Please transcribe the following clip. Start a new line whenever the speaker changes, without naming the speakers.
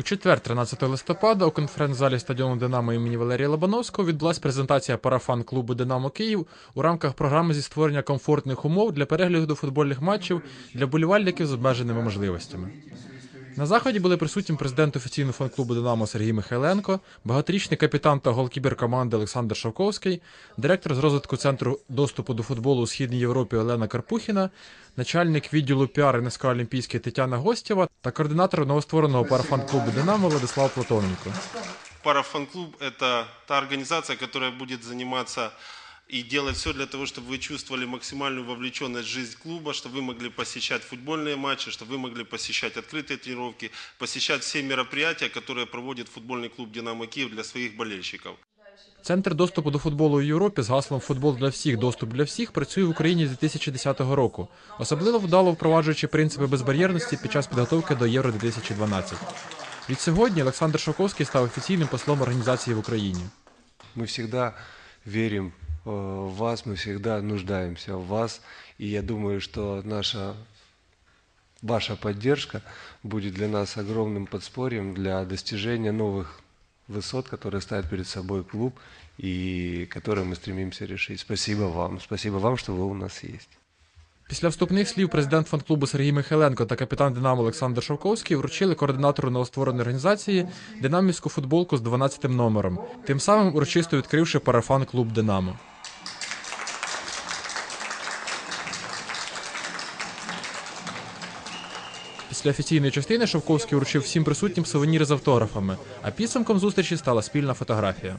У четвер, 13 листопада, у конференц-залі стадіону Динамо імені Валерія Лобановського відбулась презентація парафан клубу Динамо Київ у рамках програми зі створення комфортних умов для перегляду футбольних матчів для болівальників з обмеженими можливостями. На заході були присутні президент офіційного фан-клубу Динамо Сергій Михайленко, багаторічний капітан та голкібер команди Олександр Шавковський, директор з розвитку центру доступу до футболу у Східній Європі Олена Карпухіна, начальник відділу піар НСК Олімпійський Тетяна Гостєва та координатор новоствореного парафан-клубу Динамо Владислав Платоненко.
Парафан-клуб – это та организация, которая будет заниматься и делать все для того, чтобы вы чувствовали максимальную вовлеченность в жизнь клуба, чтобы вы могли посещать футбольные матчи, чтобы вы могли посещать открытые тренировки, посещать все мероприятия, которые проводит футбольный клуб «Динамо Киев» для своих болельщиков.
Центр доступу до футболу у Європі з гаслом Футбол для всіх, доступ для всіх працює в Україні з 2010 року, особливо вдало впроваджуючи принципи безбар'єрності під час підготовки до Євро 2012. Від сьогодні Олександр Шовковський став офіційним послом організації в Україні.
Мы всегда верим э, в вас, мы всегда нуждаемся в вас. И я думаю, что наша, ваша поддержка будет для нас огромным подспорьем для достижения новых высот, которые ставит перед собой клуб и которые мы стремимся решить. Спасибо вам. Спасибо вам, что вы у нас есть.
Після вступних слів президент фан-клубу Сергій Михайленко та капітан Динамо Олександр Шовковський вручили координатору новоствореної організації динамівську футболку з 12 номером, тим самим урочисто відкривши парафан клуб Динамо. Після офіційної частини Шовковський вручив всім присутнім сувеніри з автографами, а підсумком зустрічі стала спільна фотографія.